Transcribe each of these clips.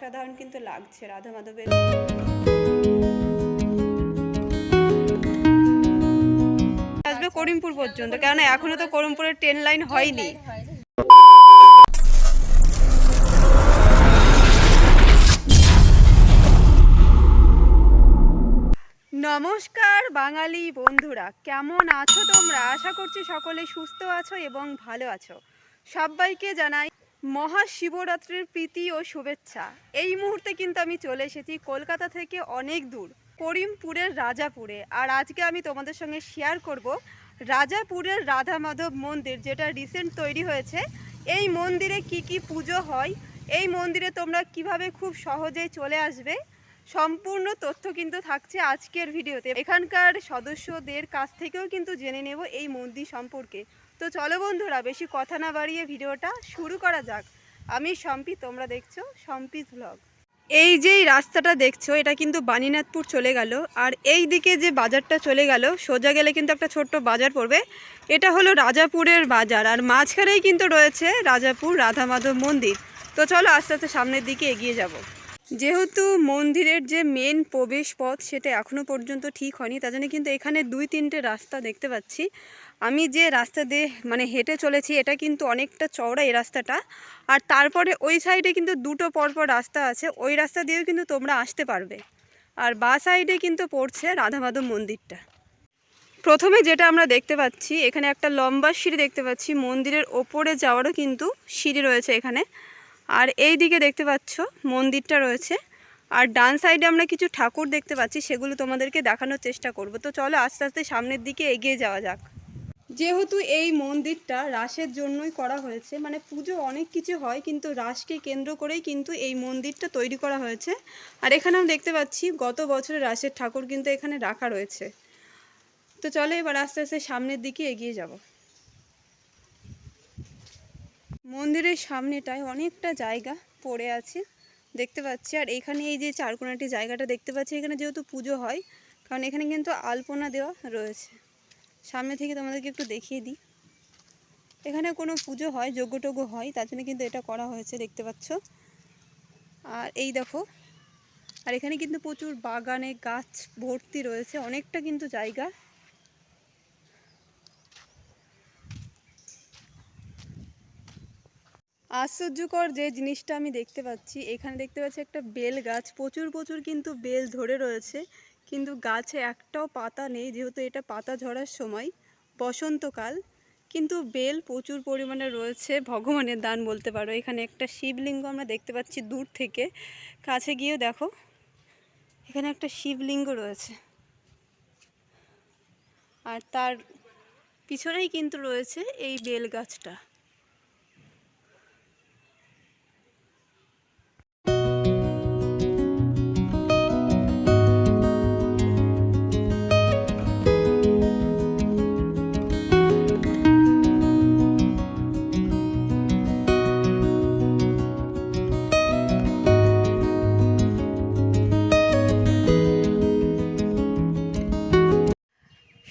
অসাধারণ কিন্তু লাগছে রাধা মাধবের। আসবে করিমপুর পর্যন্ত, কেননা এখনও তো করিমপুরের ট্রেন লাইন হয়নি। নমস্কার বাঙালি বন্ধুরা, কেমন আছো তোমরা? আশা করছি সকলে সুস্থ আছো এবং ভালো আছো। সবাইকে জানাই মহাশিবরাত্রির প্রীতি ও শুভেচ্ছা। এই মুহূর্তে কিন্তু আমি চলে এসেছি কলকাতা থেকে অনেক দূর, করিমপুরের রাজাপুরে। আর আজকে আমি তোমাদের সঙ্গে শেয়ার করব রাজাপুরের রাধা মাধব মন্দির, যেটা রিসেন্ট তৈরি হয়েছে। এই মন্দিরে কি কি পুজো হয়, এই মন্দিরে তোমরা কীভাবে খুব সহজেই চলে আসবে, সম্পূর্ণ তথ্য কিন্তু থাকছে আজকের ভিডিওতে। এখানকার সদস্যদের কাছ থেকেও কিন্তু জেনে নেব এই মন্দির সম্পর্কে। তো চলো বন্ধুরা, বেশি কথা না বাড়িয়ে ভিডিওটা শুরু করা যাক। আমি সম্পি, তোমরা দেখছ সম্পিত ব্লগ এই যে রাস্তাটা দেখছ, এটা কিন্তু বানিনাথপুর চলে গেল। আর এই দিকে যে বাজারটা চলে গেল, সোজা গেলে কিন্তু একটা ছোট্ট বাজার পড়বে। এটা হলো রাজাপুরের বাজার, আর মাঝখানেই কিন্তু রয়েছে রাজাপুর রাধা মাধব মন্দির। তো চলো আস্তে আস্তে সামনের দিকে এগিয়ে যাব। যেহেতু মন্দিরের যে মেন প্রবেশ পথ সেটা এখনও পর্যন্ত ঠিক হয়নি, তার জন্য কিন্তু এখানে দুই তিনটে রাস্তা দেখতে পাচ্ছি। আমি যে রাস্তা দিয়ে মানে হেঁটে চলেছি, এটা কিন্তু অনেকটা চওড়া এই রাস্তাটা। আর তারপরে ওই সাইডে কিন্তু দুটো পরপর রাস্তা আছে, ওই রাস্তা দিয়েও কিন্তু তোমরা আসতে পারবে। আর বা সাইডে কিন্তু পড়ছে রাধা মাধব মন্দিরটা। প্রথমে যেটা আমরা দেখতে পাচ্ছি, এখানে একটা লম্বা সিঁড়ি দেখতে পাচ্ছি, মন্দিরের ওপরে যাওয়ারও কিন্তু সিঁড়ি রয়েছে এখানে। আর এই দিকে দেখতে পাচ্ছ, মন্দিরটা রয়েছে। আর ডান সাইডে আমরা কিছু ঠাকুর দেখতে পাচ্ছি, সেগুলো তোমাদেরকে দেখানোর চেষ্টা করব। তো চলো আস্তে আস্তে সামনের দিকে এগিয়ে যাওয়া যাক। যেহেতু এই মন্দিরটা রাসের জন্যই করা হয়েছে মানে পুজো অনেক কিছু হয়, কিন্তু রাসকে কেন্দ্র করেই কিন্তু এই মন্দিরটা তৈরি করা হয়েছে। আর এখানে আমরা দেখতে পাচ্ছি, গত বছরের রাসের ঠাকুর কিন্তু এখানে রাখা রয়েছে। তো চলো এবার আস্তে আস্তে সামনের দিকে এগিয়ে যাব। মন্দিরের সামনেটায় অনেকটা জায়গা পড়ে আছে, দেখতে পাচ্ছি। আর এখানে এই যে চারকোনাটি জায়গাটা দেখতে পাচ্ছি, এখানে যেহেতু পুজো হয়, কারণ এখানে কিন্তু আলপনা দেওয়া রয়েছে। সামনে থেকে তোমাদেরকে একটু দেখিয়ে দিই। এখানে কোনো পুজো হয়, যজ্ঞটজ্ঞ হয়, তার জন্য কিন্তু এটা করা হয়েছে, দেখতে পাচ্ছ। আর এই দেখো, আর এখানে কিন্তু প্রচুর বাগানে গাছ ভর্তি রয়েছে, অনেকটা কিন্তু জায়গা আশ্চর্যকর যে জিনিসটা আমি দেখতে পাচ্ছি। এখানে দেখতে পাচ্ছি একটা বেল গাছ। প্রচুর প্রচুর কিন্তু বেল ধরে রয়েছে। কিন্তু গাছে একটাও পাতা নেই। যেহেতু এটা পাতা ঝরার সময়, বসন্তকাল, কিন্তু বেল প্রচুর পরিমাণে রয়েছে। ভগবানের দান বলতে পারো। এখানে একটা শিবলিঙ্গ আমরা দেখতে পাচ্ছি দূর থেকে। কাছে গিয়েও দেখো, এখানে একটা শিবলিঙ্গ রয়েছে। আর তার পিছনেই কিন্তু রয়েছে এই বেল গাছটা।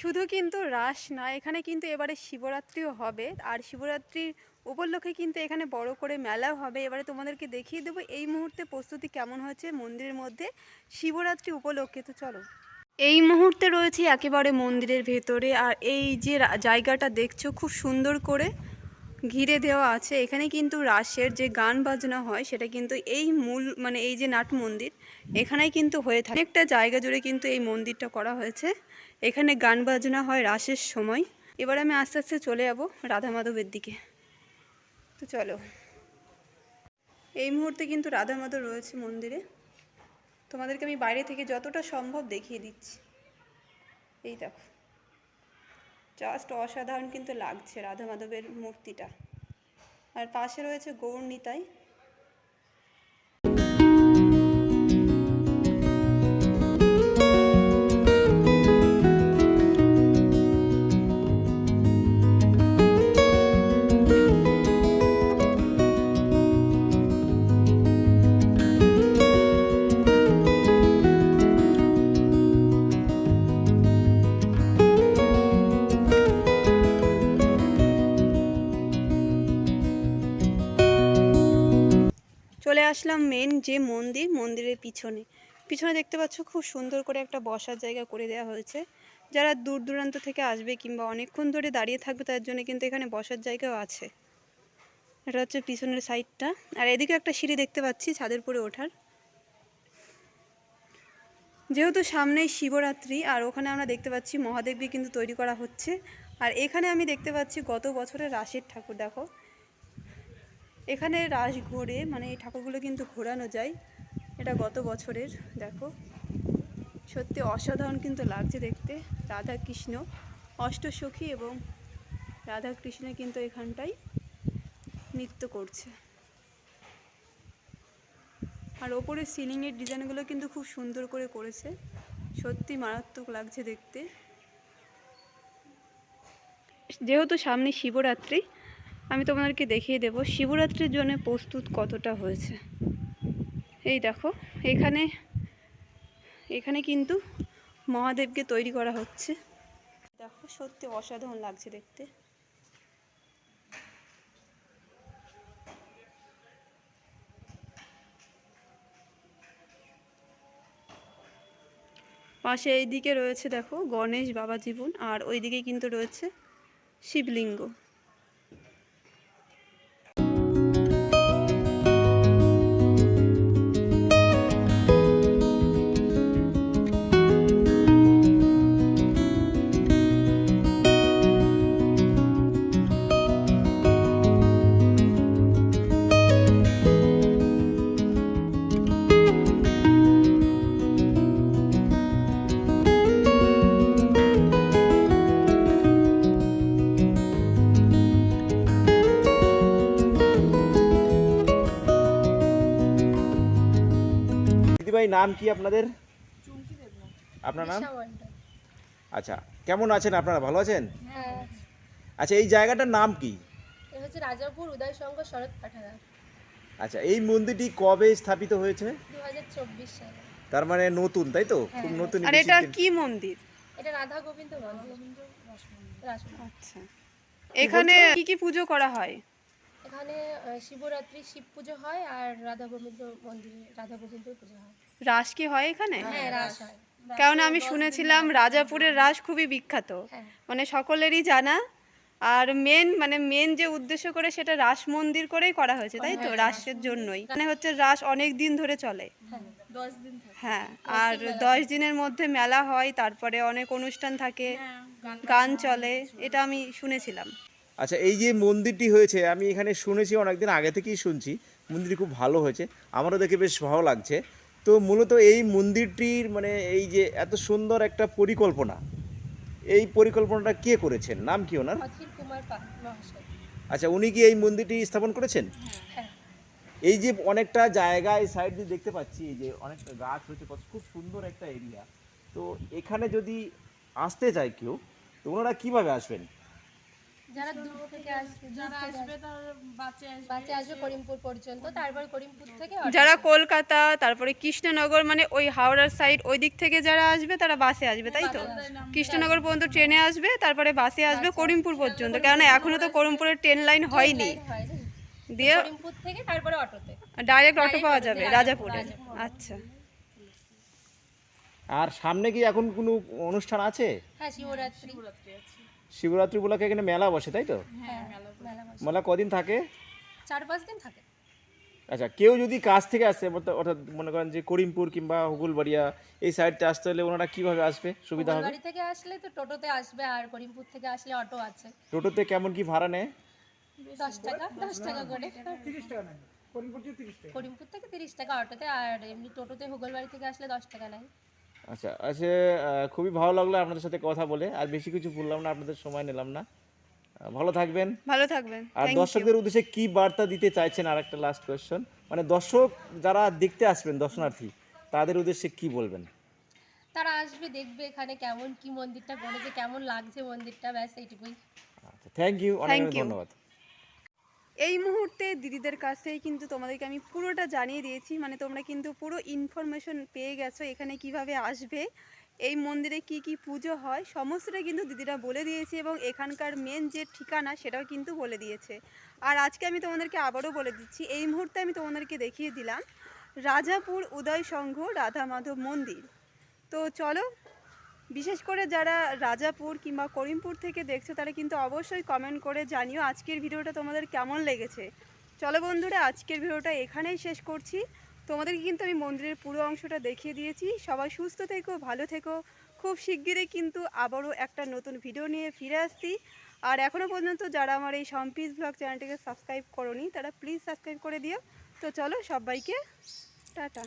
শুধু কিন্তু রাস না, এখানে কিন্তু এবারে শিবরাত্রিও হবে। আর শিবরাত্রির উপলক্ষে কিন্তু এখানে বড় করে মেলাও হবে। এবারে তোমাদেরকে দেখিয়ে দেবো এই মুহূর্তে প্রস্তুতি কেমন হয়েছে মন্দিরের মধ্যে শিবরাত্রি উপলক্ষে। তো চলো। এই মুহূর্তে রয়েছে একেবারে মন্দিরের ভেতরে। আর এই যে জায়গাটা দেখছ খুব সুন্দর করে ঘিরে দেওয়া আছে। এখানে কিন্তু রাসের যে গান বাজনা হয়, সেটা কিন্তু এই মূল মানে এই যে নাট মন্দির, এখানেই কিন্তু হয়ে থাকে। অনেকটা জায়গা জুড়ে কিন্তু এই মন্দিরটা করা হয়েছে। এখানে গান বাজনা হয় রাসের সময়। এবার আমি আস্তে আস্তে চলে যাব রাধা মাধবের দিকে। তো চলো। এই মুহূর্তে কিন্তু রাধা মাধব রয়েছে মন্দিরে। তোমাদেরকে আমি বাইরে থেকে যতটা সম্ভব দেখিয়ে দিচ্ছি। এই দেখো। জাস্ট অসাধারণ কিন্তু লাগছে রাধা মাধবের মূর্তিটা। আর পাশে রয়েছে গৌর নিতাই। চলে আসলাম মেন যে মন্দির, মন্দিরের পিছনে। পিছনে দেখতে পাচ্ছ খুব সুন্দর করে একটা বসার জায়গা করে দেওয়া হয়েছে। যারা দূর দূরান্ত থেকে আসবে কিংবা অনেকক্ষণ ধরে দাঁড়িয়ে থাকবে তার জন্য কিন্তু এখানে বসার জায়গাও আছে। এটা হচ্ছে পিছনের সাইডটা আর এদিকে একটা সিঁড়ি দেখতে পাচ্ছি ছাদের উপরে ওঠার। যেহেতু সামনেই শিবরাত্রি, আর ওখানে আমরা দেখতে পাচ্ছি মহাদেবী কিন্তু তৈরি করা হচ্ছে। আর এখানে আমি দেখতে পাচ্ছি গত বছরের রাসের ঠাকুর, দেখো। এখানে রাস ঘোরে মানে এই ঠাকুরগুলো কিন্তু ঘোরানো যায়। এটা গত বছরের, দেখো। সত্যি অসাধারণ কিন্তু লাগছে দেখতে। রাধা কৃষ্ণ অষ্টসখী এবং রাধা কৃষ্ণ কিন্তু এখানটাই নৃত্য করছে। আর ওপরে সিলিংয়ের ডিজাইনগুলো কিন্তু খুব সুন্দর করে করেছে। সত্যি মারাত্মক লাগছে দেখতে। যেহেতু সামনে শিবরাত্রি আমি তোমাদেরকে দেখিয়ে দেব, শিবরাত্রির জন্য প্রস্তুত কতটা হয়েছে। এই দেখো, এখানে এখানে কিন্তু মহাদেবকে তৈরি করা হচ্ছে। দেখো, সত্যি অসাধারণ লাগছে দেখতে। পাশে এইদিকে রয়েছে, দেখো, গণেশ বাবা জীবন, আর ওইদিকে কিন্তু রয়েছে শিবলিঙ্গ। নাম কি আপনাদের? আপনার নাম? আচ্ছা কেমন আছেন আপনারা? ভালো আছেন? হ্যাঁ আচ্ছা এই জায়গাটার নাম কি? হচ্ছে রাজাপুর উদয় শঙ্কর শরৎ পাঠাগার। আচ্ছা এই মন্দিরটি কবে স্থাপিত হয়েছে? সালে। তার মানে নতুন তাই তো? খুব হ্যাঁ। নতুন আর এটা কি মন্দির? এটা রাধা গোবিন্দ মন্দির। আচ্ছা। এখানে কি কি পুজো করা হয়? এখানে শিবরাত্রি শিব পুজো হয় আর রাধা গোবিন্দ মন্দিরে রাধা গোবিন্দের পুজো হয়। রাস কি হয় এখানে? হ্যাঁ রাস হয়। কারণ আমি শুনেছিলাম রাজাপুরের রাস খুবই বিখ্যাত। হ্যাঁ। মানে সকলেরই জানা। আর মেন মানে মেন যে উদ্দেশ্য করে সেটা রাস মন্দির করেই করা হয়েছে তাই তো? রাসের জন্যই। মানে হচ্ছে রাস অনেক দিন ধরে চলে। হ্যাঁ হ্যাঁ আর দশ দিনের মধ্যে মেলা হয় তারপরে অনেক অনুষ্ঠান থাকে গান চলে এটা আমি শুনেছিলাম। আচ্ছা এই যে মন্দিরটি হয়েছে আমি এখানে শুনেছি অনেকদিন আগে থেকেই শুনছি। মন্দিরটি খুব ভালো হয়েছে। আমারও দেখে বেশ ভালো লাগছে। তো মূলত এই মন্দিরটির মানে এই যে এত সুন্দর একটা পরিকল্পনা এই পরিকল্পনাটা কে করেছেন? নাম কি ওনার? আচ্ছা উনি কি এই মন্দিরটি স্থাপন করেছেন? হ্যাঁ এই যে অনেকটা জায়গায় সাইড দিয়ে দেখতে পাচ্ছি এই যে অনেকটা গাছ হয়েছে কত খুব সুন্দর একটা এরিয়া তো এখানে যদি আসতে চায় কেউ তো ওনারা কীভাবে আসবেন? যারা দূর থেকে আসবে যারা আসবে বাচ্চা আসবে। করিমপুর পর্যন্ত তারপর করিমপুর থেকে যারা কলকাতা তারপরে কৃষ্ণনগর মানে ওই হাওড়ার সাইড ওই দিক থেকে যারা আসবে তারা বাসে আসবে তাই তো? কৃষ্ণনগর পর্যন্ত ট্রেনে আসবে তারপরে বাসে আসবে করিমপুর পর্যন্ত কেননা এখনও তো করিমপুরের ট্রেন লাইন হয়নি। দিয়ে করিমপুর থেকে তারপরে অটোতে। ডাইরেক্ট অটো পাওয়া যাবে রাজাপুরে। আচ্ছা। আর সামনে কি এখন কোনো অনুষ্ঠান আছে? হ্যাঁ শিবরাত্রি। শিবরাত্রি উপলক্ষে এখানে মেলা বসে তাই তো? হ্যাঁ মেলা কদিন থাকে? চার পাঁচ দিন থাকে। আচ্ছা কেউ যদি কাজ থেকে আসে অর্থাৎ অর্থাৎ মনে করেন যে করিমপুর কিংবা হুগুলবাড়িয়া এই সাইডটা আসতে হলে ওনারা কীভাবে আসবে? সুবিধা হবে? বাড়ি থেকে আসলে তো টোটোতে আসবে আর করিমপুর থেকে আসলে অটো আছে। টোটোতে কেমন কি ভাড়া নেয়? দশ টাকা দশ টাকা করে। তিরিশ টাকা নেয়। করিমপুর থেকে তিরিশ টাকা অটোতে আর এমনি টোটোতে হুগলবাড়ি থেকে আসলে দশ টাকা নেয়। আচ্ছা আচ্ছা খুবই ভালো লাগল আপনাদের সাথে কথা বলে। আর বেশি কিছু বললাম না আপনাদের সময় নিলাম না। ভালো থাকবেন। ভালো থাকবেন। আর দর্শকদের উদ্দেশ্যে কি বার্তা দিতে চাইছেন? আর একটা লাস্ট কোয়েশ্চন মানে দর্শক যারা দেখতে আসবেন দর্শনার্থী তাদের উদ্দেশ্যে কি বলবেন? তারা আসবে দেখবে এখানে কেমন কি মন্দিরটা করেছে কেমন লাগছে মন্দিরটা ব্যাস এইটুকুই। আচ্ছা থ্যাংক ইউ অনেক অনেক ধন্যবাদ। এই মুহূর্তে দিদিদের কাছেই কিন্তু তোমাদেরকে আমি পুরোটা জানিয়ে দিয়েছি। মানে তোমরা কিন্তু পুরো ইনফরমেশন পেয়ে গেছো এখানে কীভাবে আসবে, এই মন্দিরে কি কি পুজো হয়, সমস্তটা কিন্তু দিদিরা বলে দিয়েছে এবং এখানকার মেন যে ঠিকানা সেটাও কিন্তু বলে দিয়েছে। আর আজকে আমি তোমাদেরকে আবারও বলে দিচ্ছি, এই মুহূর্তে আমি তোমাদেরকে দেখিয়ে দিলাম রাজাপুর উদয় সংঘ রাধা মাধব মন্দির। তো চলো বিশেষ করে যারা রাজাপুর কিংবা করিমপুর থেকে দেখছ, তারা কিন্তু অবশ্যই কমেন্ট করে জানিও আজকের ভিডিওটা তোমাদের কেমন লেগেছে। চলো বন্ধুরা, আজকের ভিডিওটা এখানেই শেষ করছি। তোমাদেরকে কিন্তু আমি মন্দিরের পুরো অংশটা দেখিয়ে দিয়েছি। সবাই সুস্থ থেকো, ভালো থেকো। খুব শিগগিরই কিন্তু আবারও একটা নতুন ভিডিও নিয়ে ফিরে আসছি। আর এখনও পর্যন্ত যারা আমার এই সম্পিস ব্লগ চ্যানেলটিকে সাবস্ক্রাইব করনি, তারা প্লিজ সাবস্ক্রাইব করে দিও। তো চলো সবাইকে, টাটা।